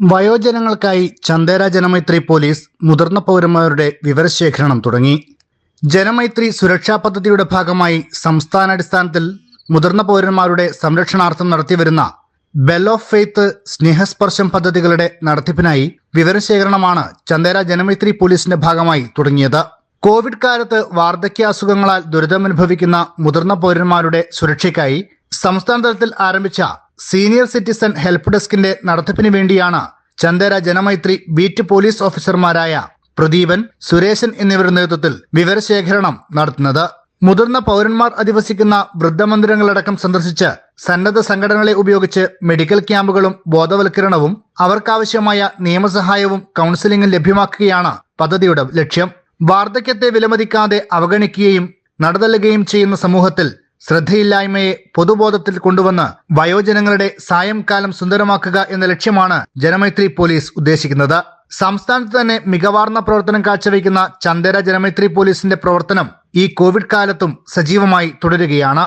വയോജനങ്ങൾക്കായി Chandera Janamaithri police മുതിർന്ന പൗരന്മാരുടെ വിവരശേഖരണം തുടങ്ങി. ജനമൈത്രി സുരക്ഷാ പദ്ധതിയുടെ ഭാഗമായി സംസ്ഥാനാടിസ്ഥാനത്തിൽ മുതിർന്ന പൗരന്മാരുടെ സംരക്ഷണാർത്ഥം നടത്തിവരുന്ന ബെൽ ഓഫ് ഫെയ്ത്ത് സ്നേഹസ്പർശം പദ്ധതികളുടെ നടത്തിപ്പിനായി വിവരശേഖരണമാണ് ചന്ദേര ജനമൈത്രി പോലീസിന്റെ ഭാഗമായി തുടങ്ങിയത്. കോവിഡ് കാലത്ത് വാർദ്ധക്യ അസുഖങ്ങളാൽ ദുരിതമനുഭവിക്കുന്ന മുതിർന്ന പൗരന്മാരുടെ സുരക്ഷയ്ക്കായി സംസ്ഥാന തലത്തിൽ ആരംഭിച്ച സീനിയർ സിറ്റിസൺ ഹെൽപ്പ് ഡെസ്കിന്റെ നടത്തിപ്പിന് വേണ്ടിയാണ് ചന്ദേര ജനമൈത്രി ബീറ്റ് പോലീസ് ഓഫീസർമാരായ പ്രദീപൻ സുരേശൻ എന്നിവരുടെ നേതൃത്വത്തിൽ വിവരശേഖരണം നടത്തുന്നത്. മുതിർന്ന പൗരന്മാർ അധിവസിക്കുന്ന വൃദ്ധമന്ദിരങ്ങളടക്കം സന്ദർശിച്ച് സന്നദ്ധ സംഘടനകളെ ഉപയോഗിച്ച് മെഡിക്കൽ ക്യാമ്പുകളും ബോധവൽക്കരണവും അവർക്കാവശ്യമായ നിയമസഹായവും കൗൺസിലിംഗും ലഭ്യമാക്കുകയാണ് പദ്ധതിയുടെ ലക്ഷ്യം. വാർദ്ധക്യത്തെ വിലമതിക്കാതെ അവഗണിക്കുകയും നടതല്ലുകയും ചെയ്യുന്ന സമൂഹത്തിൽ ശ്രദ്ധയില്ലായ്മയെ പൊതുബോധത്തിൽ കൊണ്ടുവന്ന് വയോജനങ്ങളുടെ സായംകാലം സുന്ദരമാക്കുക എന്ന ലക്ഷ്യമാണ് ജനമൈത്രി പോലീസ് ഉദ്ദേശിക്കുന്നത്. സംസ്ഥാനത്ത് തന്നെ മികവാർന്ന പ്രവർത്തനം കാഴ്ചവെക്കുന്ന ചന്ദേര ജനമൈത്രി പോലീസിന്റെ പ്രവർത്തനം ഈ കോവിഡ് കാലത്തും സജീവമായി തുടരുകയാണ്.